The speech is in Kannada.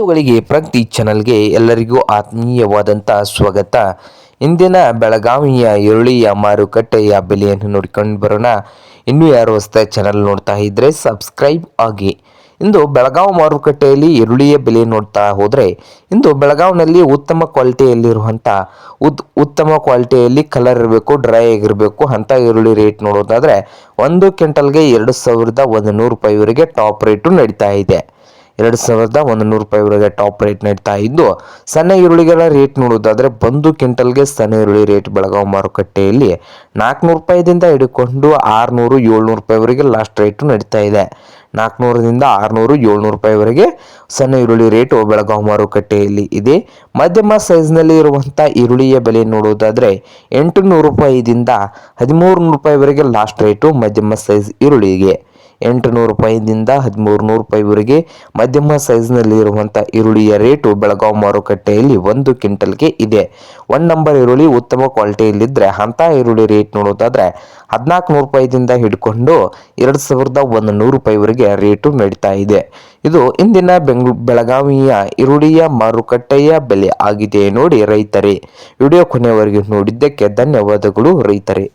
ಬಂಧುಗಳಿಗೆ ಪ್ರಗತಿ ಚಾನಲ್ಗೆ ಎಲ್ಲರಿಗೂ ಆತ್ಮೀಯವಾದಂಥ ಸ್ವಾಗತ. ಇಂದಿನ ಬೆಳಗಾವಿಯ ಈರುಳ್ಳಿಯ ಮಾರುಕಟ್ಟೆಯ ಬೆಲೆಯನ್ನು ನೋಡಿಕೊಂಡು ಬರೋಣ. ಇನ್ನೂ ಯಾರು ಹೊಸ ಚಾನಲ್ ನೋಡ್ತಾ ಇದ್ದರೆ ಸಬ್ಸ್ಕ್ರೈಬ್ ಆಗಿ. ಇಂದು ಬೆಳಗಾವಿ ಮಾರುಕಟ್ಟೆಯಲ್ಲಿ ಈರುಳ್ಳಿಯ ಬೆಲೆ ನೋಡ್ತಾ ಹೋದರೆ, ಇಂದು ಬೆಳಗಾವಿನಲ್ಲಿ ಉತ್ತಮ ಕ್ವಾಲಿಟಿಯಲ್ಲಿರುವಂಥ ಉತ್ ಉತ್ತಮ ಕ್ವಾಲಿಟಿಯಲ್ಲಿ ಕಲರ್ ಇರಬೇಕು ಡ್ರೈ ಆಗಿರಬೇಕು ಅಂಥ ಈರುಳ್ಳಿ ರೇಟ್ ನೋಡೋದಾದರೆ, ಒಂದು ಕ್ವಿಂಟಲ್ಗೆ ಎರಡು ಸಾವಿರದ ಒಂದು ನೂರು ರೂಪಾಯಿವರೆಗೆ ಟಾಪ್ ರೇಟು ನಡೀತಾ ಇದೆ. ಎರಡು ಸಾವಿರದ ಒಂದು ನೂರು ರೂಪಾಯಿವರೆಗೆ ಟಾಪ್ ರೇಟ್ ನೀಡ್ತಾ ಇದ್ದು, ಸಣ್ಣ ಈರುಳ್ಳಿಗಳ ರೇಟ್ ನೋಡೋದಾದರೆ ಒಂದು ಕ್ವಿಂಟಲ್ಗೆ ಸಣ್ಣ ಈರುಳ್ಳಿ ರೇಟ್ ಬೆಳಗಾವಿ ಮಾರುಕಟ್ಟೆಯಲ್ಲಿ ನಾಲ್ಕುನೂರು ರೂಪಾಯಿದಿಂದ ಹಿಡ್ಕೊಂಡು ಆರುನೂರು, ಏಳ್ನೂರು ರೂಪಾಯಿವರೆಗೆ ಲಾಸ್ಟ್ ರೇಟು ನಡೀತಾ ಇದೆ. ನಾಲ್ಕುನೂರರಿಂದ ಆರುನೂರು, ಏಳ್ನೂರು ರೂಪಾಯಿವರೆಗೆ ಸಣ್ಣ ಈರುಳ್ಳಿ ರೇಟು ಬೆಳಗಾವಿ ಮಾರುಕಟ್ಟೆಯಲ್ಲಿ ಇದೆ. ಮಧ್ಯಮ ಸೈಜ್ನಲ್ಲಿ ಇರುವಂಥ ಈರುಳ್ಳಿಯ ಬೆಲೆ ನೋಡೋದಾದರೆ ಎಂಟು ನೂರು ರೂಪಾಯಿದಿಂದ ಹದಿಮೂರು ನೂರು ರೂಪಾಯಿವರೆಗೆ ಲಾಸ್ಟ್ ರೇಟು ಮಧ್ಯಮ ಸೈಜ್ ಈರುಳ್ಳಿಗೆ. ಎಂಟು ನೂರು ರೂಪಾಯಿಯಿಂದ ಹದಿಮೂರು ನೂರು ರೂಪಾಯಿವರೆಗೆ ಮಧ್ಯಮ ಸೈಜ್ನಲ್ಲಿ ಇರುವಂಥ ಈರುಳ್ಳಿಯ ರೇಟು ಬೆಳಗಾವ್ ಮಾರುಕಟ್ಟೆಯಲ್ಲಿ ಒಂದು ಕ್ವಿಂಟಲ್ಗೆ ಇದೆ. ಒನ್ ನಂಬರ್ ಈರುಳ್ಳಿ ಉತ್ತಮ ಕ್ವಾಲಿಟಿಯಲ್ಲಿದ್ದರೆ ಅಂಥ ಈರುಳ್ಳಿ ರೇಟ್ ನೋಡೋದಾದರೆ ಹದಿನಾಲ್ಕು ನೂರು ರೂಪಾಯಿದಿಂದ ಹಿಡ್ಕೊಂಡು ಎರಡು ಸಾವಿರದ ಒಂದು ನೂರು ರೂಪಾಯಿವರೆಗೆ ರೇಟು ನಡೀತಾ ಇದೆ. ಇದು ಇಂದಿನ ಬೆಂಗ್ಳೂ, ಬೆಳಗಾವಿಯ ಈರುಳ್ಳಿಯ ಮಾರುಕಟ್ಟೆಯ ಬೆಲೆ ಆಗಿದೆ ನೋಡಿ ರೈತರೇ. ವಿಡಿಯೋ ಕೊನೆಯವರೆಗೆ ನೋಡಿದ್ದಕ್ಕೆ ಧನ್ಯವಾದಗಳು ರೈತರೇ.